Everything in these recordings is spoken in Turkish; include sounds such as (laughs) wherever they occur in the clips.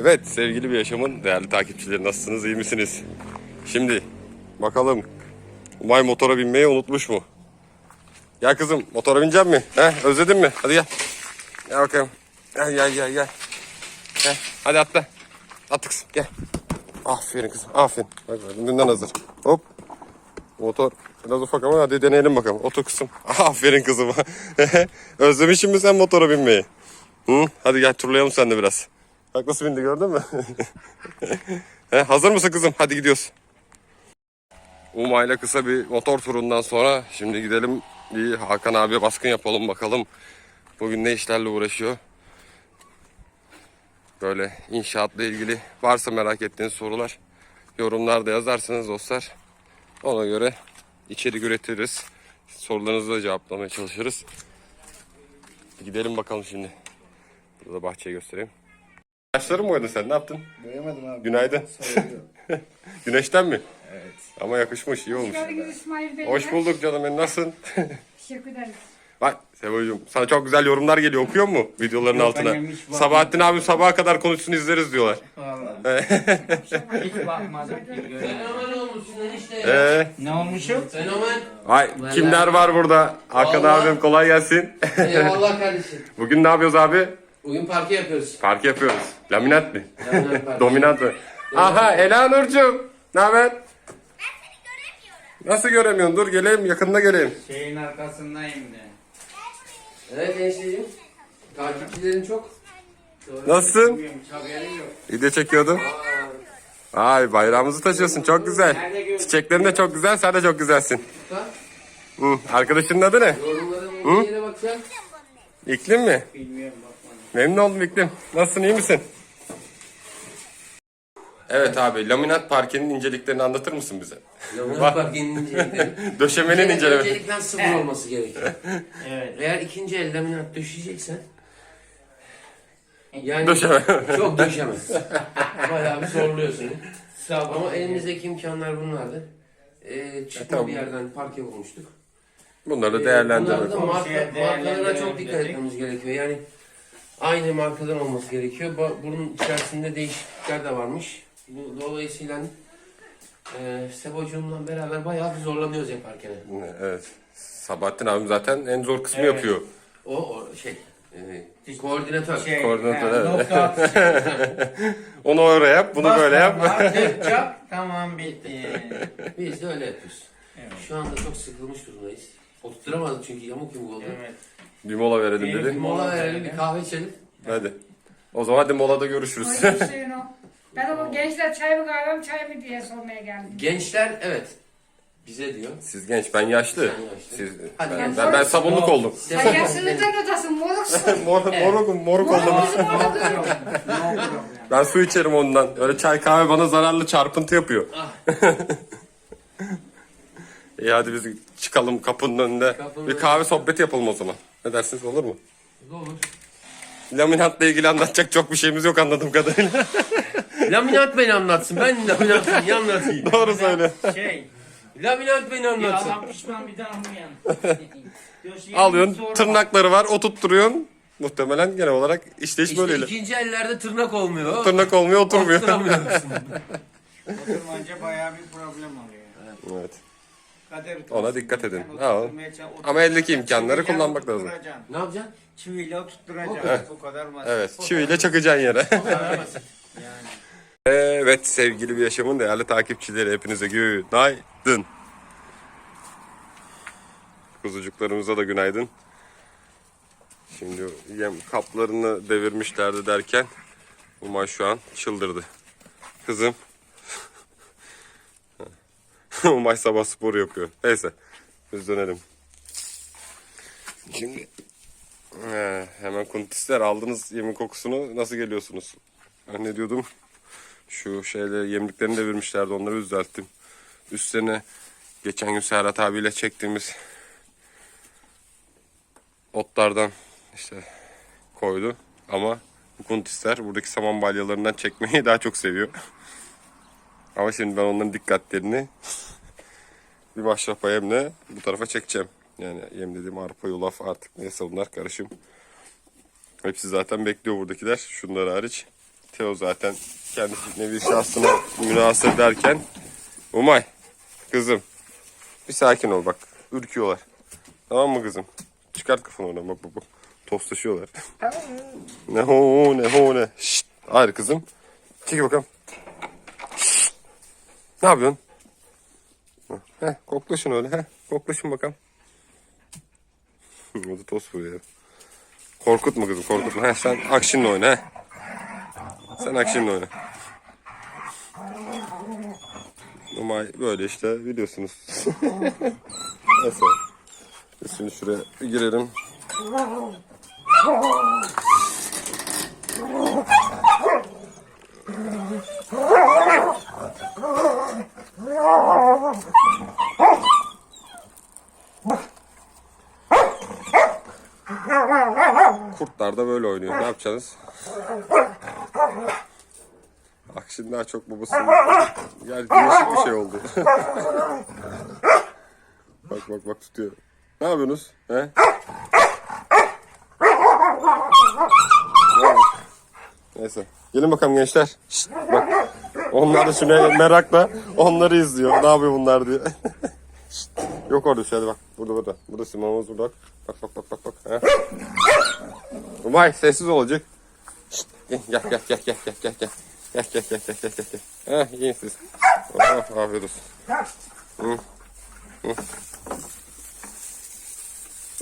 Evet sevgili bir yaşamın değerli takipçileri nasılsınız iyi misiniz? Şimdi bakalım Umay motora binmeyi unutmuş mu? Gel kızım motora binecek mi? He, özledin mi? Hadi gel. Gel bakalım. Gel gel gel gel. Gel. Hadi atla. At kızım gel. Aferin kızım aferin. Bak dünden hazır. Hop. Motor biraz ufak ama hadi deneyelim bakalım. Otur kızım. (laughs) Aferin kızım. (laughs) Özlemişsin mi sen motora binmeyi? Hı? Hadi gel turlayalım sen de biraz. Bak nasıl bindi gördün mü? (laughs) He, hazır mısın kızım? Hadi gidiyoruz. Umay'la kısa bir motor turundan sonra şimdi gidelim bir Hakan abiye baskın yapalım bakalım. Bugün ne işlerle uğraşıyor? Böyle inşaatla ilgili varsa merak ettiğiniz sorular yorumlarda yazarsınız dostlar. Ona göre içerik üretiriz. Sorularınızı da cevaplamaya çalışırız. Gidelim bakalım şimdi. Burada bahçeyi göstereyim. Saçları mı boyadın sen? Ne yaptın? Boyamadım abi. Günaydın. (laughs) Güneşten mi? evet. Ama yakışmış, iyi olmuş. Geldiniz İsmail Bey. Hoş bulduk canım benim. Nasılsın? (laughs) Teşekkür ederiz. Bak Sevo'cum sana çok güzel yorumlar geliyor. Okuyor mu videoların Yok, altına? annem hiç. Sabahattin abi sabaha kadar konuşsun izleriz diyorlar. Vallahi. Hiç bakmadım. Fenomen olmuşsun enişte ya. Ee, ne olmuşum? Fenomen. ay kimler var burada? Hakan Vallahi. abim kolay gelsin. Eyvallah kardeşim. (laughs) Bugün ne yapıyoruz abi? Bugün parke yapıyoruz. Park yapıyoruz. Laminat mı? Laminat parke. (laughs) Dominant mı? Aha Ela Nurcuğum. Ne haber? Nasıl göremiyorsun? Dur geleyim yakında geleyim. Şeyin arkasındayım de. Evet enişteciğim. Takipçilerin çok. Nasılsın? Video çekiyordum. Ay bayrağımızı taşıyorsun çok güzel. Çiçeklerin de çok güzel sen de çok güzelsin. Hı, arkadaşının adı ne? Yere bakacaksın. İklim mi? Bilmiyorum. Memnun oldum İklim. Nasılsın iyi misin? Evet abi laminat parkenin inceliklerini anlatır mısın bize? Laminat parkenin incelikleri. (laughs) Döşemenin inceleme. Öncelikle sıfır olması gerekiyor. Evet. Eğer ikinci el laminat döşeyeceksen yani Döşeme. çok döşeme. (laughs) Bayağı bir zorluyor seni. Sağ ol. Ama elimizdeki imkanlar bunlardı. Ee, çıkma tamam. bir yerden parke bulmuştuk. Bunları da Bunlarda değerlendirmek. da marka, değerlendirelim çok dikkat etmemiz gerekiyor. Yani aynı markadan olması gerekiyor. Bunun içerisinde değişiklikler de varmış. Bu dolayısıyla e, Sebocuğumla beraber bayağı bir zorlanıyoruz yaparken. Evet. Sabahattin abim zaten en zor kısmı Evet. yapıyor. O, o şey, e, koordinatör. Şey, Koordinatör, he, evet. nokta (laughs) atışı. Onu öyle yap, bunu Bas böyle yap. parmağı, tek (laughs) çap, tamam bitti. Biz de öyle yapıyoruz. Evet. Şu anda çok sıkılmış durumdayız. Oturtturamadık çünkü yamuk yumuk oldu. Evet. Bir mola verelim Bir dedi. Bir mola verelim, bir kahve içelim. Hadi. O zaman hadi molada görüşürüz. Hoş Hüseyin o. Ben o gençler çay mı kahve mi çay mı diye sormaya geldim. Gençler evet bize diyor. Siz genç, ben yaşlı. Sen yaşlı. Siz, Hadi ben, ben, ben sabunluk oldum. Sen yaşlılıktan ötasın moruksun. (laughs) Mor, moruk, moruk oldum. Moruk bizim orada duruyor. No problem. Ben su içerim ondan. Öyle çay kahve bana zararlı çarpıntı yapıyor. (laughs) İyi hadi biz çıkalım kapının önünde. Kapının bir önünde. kahve sohbeti yapalım o zaman. Ne dersiniz olur mu? Olur. Laminatla ilgili anlatacak çok bir şeyimiz yok anladığım kadarıyla. (laughs) Laminat beni anlatsın. Ben laminatı niye anlatayım? (laughs) Doğru söyle. Şey, Laminat beni anlatsın. adam pişman bir daha mı yan? (laughs) Alıyorsun tırnakları var oturtturuyorsun. Muhtemelen genel olarak işleyiş İşte böyleyle. ikinci ellerde tırnak olmuyor. Tırnak olmuyor oturmuyor. Otturamıyorsun. Oturmanca bayağı bir problem oluyor. evet. Kader Ona dikkat edin. Ha, ama eldeki imkanları kullanmak lazım. ne yapacaksın? Çiviyle oturtturacaksın. Bu kadar basit. Evet çiviyle çakacaksın yere. (laughs) Yani. Evet sevgili bir yaşamın değerli takipçileri hepinize günaydın. Kuzucuklarımıza da günaydın. Şimdi yem kaplarını devirmişlerdi derken Umay şu an çıldırdı. Kızım. (laughs) Umay sabah spor yapıyor. Neyse biz dönelim. Şimdi He, hemen kuntisler aldınız yemin kokusunu nasıl geliyorsunuz? Ben ne diyordum? Şu şeyle yemliklerini devirmişlerdi onları düzelttim. Üstlerine geçen gün Serhat abiyle çektiğimiz otlardan işte koydu. Ama bu kuntisler buradaki saman balyalarından çekmeyi (laughs) daha çok seviyor. Ama şimdi ben onların dikkatlerini bir maşrapa yemle bu tarafa çekeceğim. Yani yem dediğim arpa yulaf artık neyse bunlar karışım. Hepsi zaten bekliyor buradakiler. Şunlar hariç. Teo zaten kendi nevi şahsına münasır derken. Umay kızım bir sakin ol bak ürküyorlar. Tamam mı kızım? Çıkart kafanı oradan bak bak bak. Tostlaşıyorlar. ne ho ne ho ne. Şşt. Hayır kızım. Çekil bakalım. Ne yapıyorsun? Heh, koklaşın öyle. Heh, koklaşın bakalım. o da tost vuruyor. Korkutma kızım korkutma. Heh, sen akşinle oyna. Heh. Sen akşinle oyna. Ama böyle işte biliyorsunuz. (laughs) Neyse. Biz şimdi şuraya bir girelim. Kurtlar da böyle oynuyor. Ne yapacaksınız? Bak şimdi daha çok babası. Yani değişik bir şey oldu. (laughs) bak bak bak tutuyor. Ne yapıyorsunuz? He? Neyse. Gelin bakalım gençler. Şşt, bak. Onlar da şimdi merakla onları izliyor. Ne yapıyor bunlar diye. (laughs) Şşt, Yok orada şey hadi bak. Burada burada. Burada simamız burada. Bak bak bak bak bak. He? Umay sessiz olacak. Şşt, gel gel gel gel gel gel gel gel. Gel gel gel gel gel gel. Ha yiyin siz. Oh, afiyet olsun. Hı. Hı.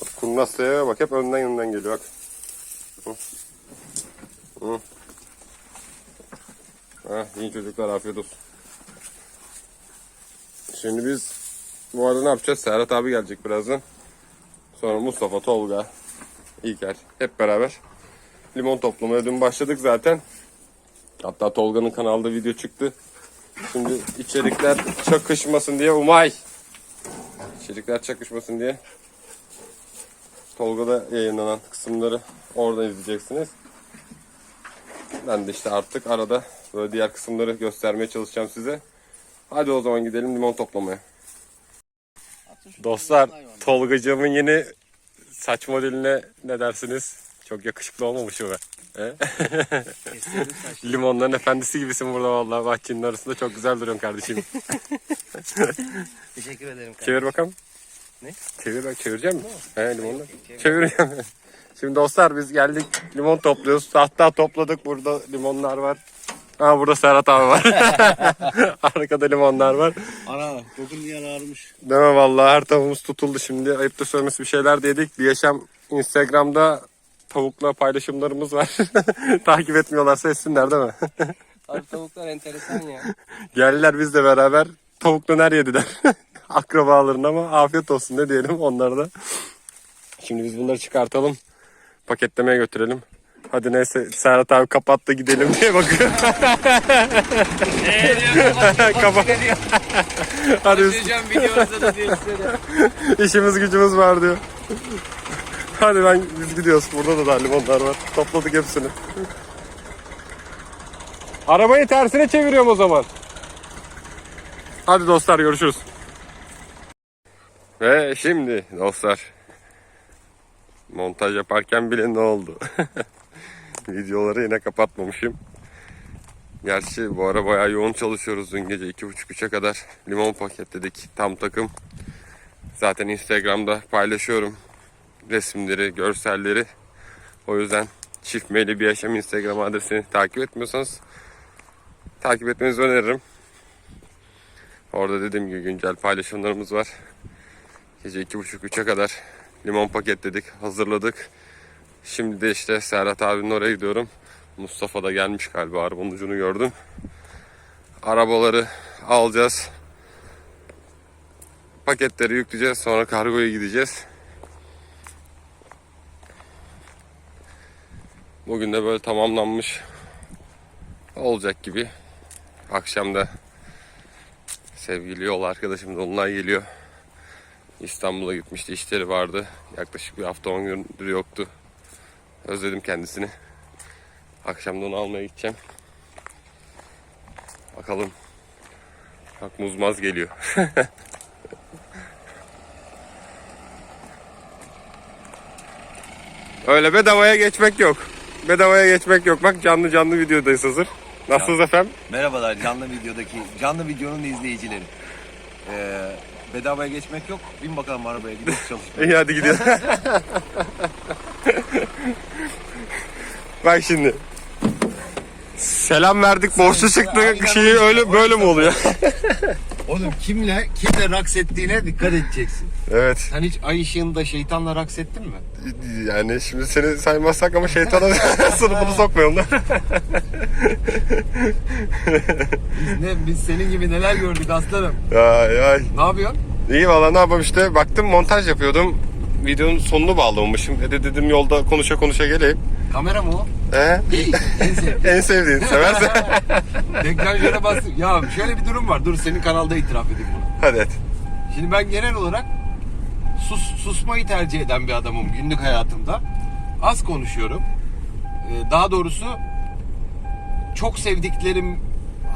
Bak kurnazaya bak hep önden yanından geliyor bak. Hı. Hı. Ha, iyi çocuklar afiyet olsun. Şimdi biz bu arada ne yapacağız? Serhat abi gelecek birazdan. Sonra Mustafa, Tolga, İlker hep beraber limon toplamaya dün başladık zaten. Hatta Tolga'nın kanalda video çıktı. Şimdi içerikler çakışmasın diye Umay. İçerikler çakışmasın diye Tolga'da yayınlanan kısımları orada izleyeceksiniz. Ben de işte artık arada böyle diğer kısımları göstermeye çalışacağım size. Hadi o zaman gidelim limon toplamaya. Dostlar Tolgacığımın yeni saç modeline ne dersiniz? Çok yakışıklı olmamış mı be? He? (laughs) Limonların efendisi gibisin burada vallahi bahçenin arasında çok güzel duruyorsun kardeşim. (laughs) Teşekkür ederim kardeşim. Çevir bakalım. Ne? Çevir bak çevireceğim mi? He limonla. Çevireceğim. (laughs) Şimdi dostlar biz geldik limon topluyoruz. Hatta topladık burada limonlar var. Ha burada Serhat abi var. (laughs) Arkada limonlar var. Ana kokun diye ağrımış. Deme vallahi her tavuğumuz tutuldu şimdi. Ayıp da söylemesi bir şeyler dedik. Bir yaşam Instagram'da tavukla paylaşımlarımız var. (laughs) Takip etmiyorlarsa etsinler değil mi? (laughs) Abi tavuklar enteresan ya. Geldiler biz de beraber tavuk döner yediler. Akrabalarına ama afiyet olsun ne diyelim onlara da. Şimdi biz bunları çıkartalım. Paketlemeye götürelim. Hadi neyse Serhat abi kapattı gidelim diye bakıyor. Kapat. Hadi biz Diyeceğim videonuzda da diyor size de. işimiz gücümüz var diyor. Hadi ben biz gidiyoruz. Burada da daha limonlar var. Topladık hepsini. Arabayı tersine çeviriyorum o zaman. Hadi dostlar görüşürüz. Ve şimdi dostlar montaj yaparken bile ne oldu? (laughs) (laughs) Videoları yine kapatmamışım. Gerçi bu ara bayağı yoğun çalışıyoruz dün gece 2.30-3'e kadar. Limon paketledik tam takım. Zaten Instagram'da paylaşıyorum resimleri, görselleri. O yüzden çift meyli bir yaşam Instagram adresini takip etmiyorsanız takip etmenizi öneririm. Orada dediğim gibi güncel paylaşımlarımız var. Gece 2.30-3'e kadar limon paketledik, hazırladık. Şimdi de işte Serhat abinin oraya gidiyorum. Mustafa da gelmiş galiba arabanın ucunu gördüm. Arabaları alacağız. Paketleri yükleyeceğiz. Sonra kargoya gideceğiz. Bugün de böyle tamamlanmış olacak gibi. Akşam da sevgili yol arkadaşım Dolunay geliyor. İstanbul'a gitmişti işleri vardı. Yaklaşık bir hafta 10 gündür yoktu. Özledim kendisini. Akşam da onu almaya gideceğim. Bakalım. Bak muzmaz geliyor. (laughs) Öyle bedavaya geçmek yok. bedavaya geçmek yok. Bak canlı canlı videodayız hazır. Nasılsınız efendim? Merhabalar canlı videodaki canlı videonun izleyicileri. Ee, bedavaya geçmek yok. Bin bakalım arabaya gidip (laughs) çalışmaya. İyi hadi gidelim. (laughs) Bak şimdi. Selam verdik, borçlu çıktık. Şeyi öyle. öyle böyle mi oluyor? (laughs) Oğlum kimle kimle raks ettiğine dikkat edeceksin. evet. Sen hiç ay ışığında şeytanla raks ettin mi? Yani şimdi seni saymazsak ama şeytana (laughs) sınıfını sokmayalım da. Biz ne biz senin gibi neler gördük aslanım. ay ay. Ne yapıyorsun? İyi valla ne yapayım işte. Baktım montaj yapıyordum. Videonun sonunu bağlamamışım. E de dedim yolda konuşa konuşa geleyim. Kamera mı o? He? (laughs) En sevdiğim. en sevdiğin seversen. (laughs) Deklanşöre bastım. Ya şöyle bir durum var. Dur senin kanalda itiraf edeyim bunu. Hadi et. Şimdi ben genel olarak sus, susmayı tercih eden bir adamım günlük hayatımda. Az konuşuyorum. Ee, Daha doğrusu çok sevdiklerim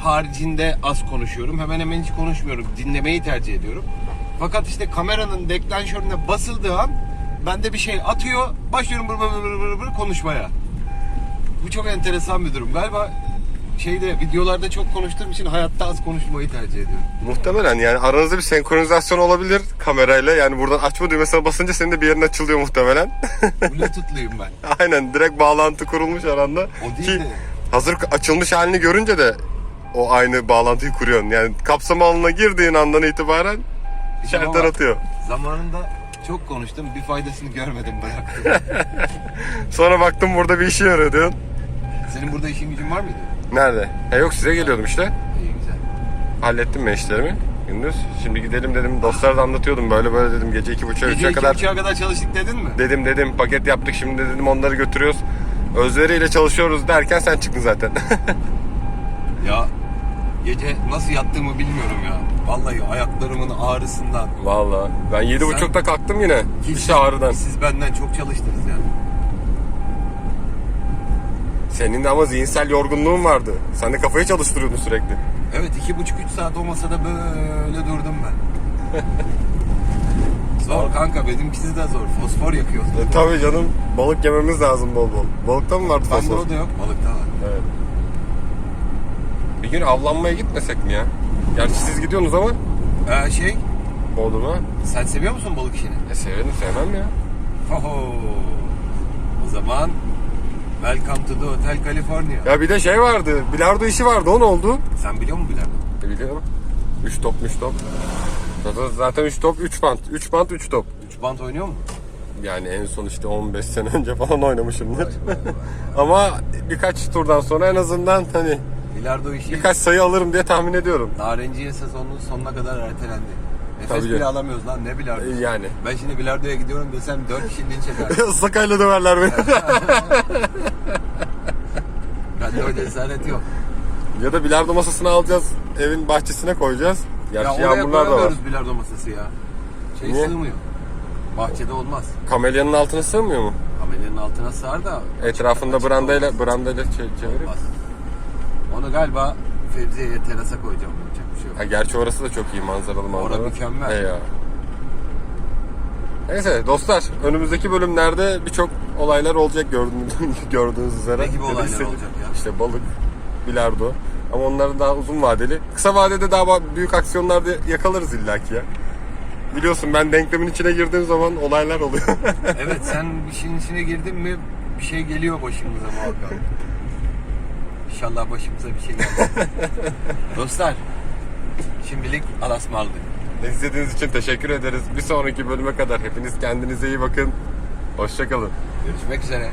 haricinde az konuşuyorum. Hemen hemen hiç konuşmuyorum. Dinlemeyi tercih ediyorum. Fakat işte kameranın deklanşörüne basıldığı an bende bir şey atıyor. Başlıyorum bır bır bır bır bır konuşmaya. Bu çok enteresan bir durum. Galiba şeyde videolarda çok konuştuğum için hayatta az konuşmayı tercih ediyorum. Muhtemelen yani aranızda bir senkronizasyon olabilir kamerayla. Yani buradan açma düğmesine basınca senin de bir yerin açılıyor muhtemelen. (laughs) Bluetooth'luyum ben. Aynen direkt bağlantı kurulmuş aranda. O Ki değil de hazır açılmış halini görünce de o aynı bağlantıyı kuruyorsun. Yani kapsam alanına girdiğin andan itibaren Ama atıyor. Zamanında çok konuştum. Bir faydasını görmedim bıraktım. (laughs) Sonra baktım burada bir işe yarıyor diyorsun. Senin burada işin gücün var mıydı? Nerede? E yok size geliyordum işte. İyi güzel. Hallettim ben işlerimi. Gündüz. Şimdi gidelim dedim. Dostlara da anlatıyordum. Böyle böyle dedim. Gece iki buçuğa Gece üçe iki kadar. buçuğa kadar çalıştık dedin mi? Dedim dedim paket yaptık şimdi dedim onları götürüyoruz. Özleriyle çalışıyoruz derken sen çıktın zaten. (laughs) Ya gece nasıl yattığımı bilmiyorum ya. Vallahi ayaklarımın ağrısından. Vallahi. Ben yedi Sen- buçukta kalktım yine. İşte ağrıdan. Siz benden çok çalıştınız yani. Senin de ama zihinsel yorgunluğun vardı. Sen de kafayı çalıştırıyordun sürekli. Evet iki buçuk üç saat o masada böyle durdum ben. (laughs) zor kanka benimkisi de zor. Fosfor yakıyoruz. E, tabii canım balık yememiz lazım bol bol. Balıkta mı vardı fosfor? o da yok. Balıkta var. Evet. Bir gün avlanmaya gitmesek mi ya? Gerçi siz gidiyorsunuz ama Ee, şey Bodrum'a. sen seviyor musun balık işini? E severim sevmem ya. Oho. O zaman Welcome to the Hotel California. Ya bir de şey vardı. Bilardo işi vardı. O ne oldu? Sen biliyor musun bilardo? E biliyorum. 3 top 3 top. Zaten- Zaten 3 top 3 bant. 3 bant 3 top. Üç bant oynuyor mu? Yani en son işte 15 sene önce falan oynamışımdır. (laughs) Ama birkaç turdan sonra en azından hani Bilardo işi birkaç sayı alırım diye tahmin ediyorum. narenciye sezonunun sonuna kadar ertelendi. Nefes Tabii bile canım. alamıyoruz lan ne bilardo. E, Yani. Ben şimdi bilardoya gidiyorum desem 4 kişi linç eder. (laughs) Islıkayla döverler beni. (laughs) Bende o cesaret yok. ya da bilardo masasını alacağız. Evin bahçesine koyacağız. Ya Gerçi oraya yağmurlar da var. koyamıyoruz bilardo masası ya. Şey Niye? sığmıyor. Bahçede olmaz. Kamelyanın altına sığmıyor mu? Kamelyanın altına sığar da Etrafında açık brandayla brandayla çe- çevirip. Olmaz. Onu galiba Fevziye'ye terasa koyacağım. Yapacak bir şey yok. Ha, gerçi orası da çok iyi manzaralı manzaralı. mükemmel. He ya. Neyse dostlar önümüzdeki bölümlerde birçok olaylar olacak gördüğünüz, (laughs) gördüğünüz üzere. Ne gibi olaylar hissediyor- olacak ya? İşte balık, bilardo. Ama onların daha uzun vadeli. Kısa vadede daha büyük aksiyonlar da yakalarız illaki ya. Biliyorsun ben denklemin içine girdiğim zaman olaylar oluyor. (laughs) Evet sen bir şeyin içine girdin mi bir şey geliyor başımıza muhakkak. İnşallah başımıza bir şey gelmez. (laughs) Dostlar şimdilik alasmaldık. İzlediğiniz için teşekkür ederiz. Bir sonraki bölüme kadar hepiniz kendinize iyi bakın. Hoşçakalın. Görüşmek üzere.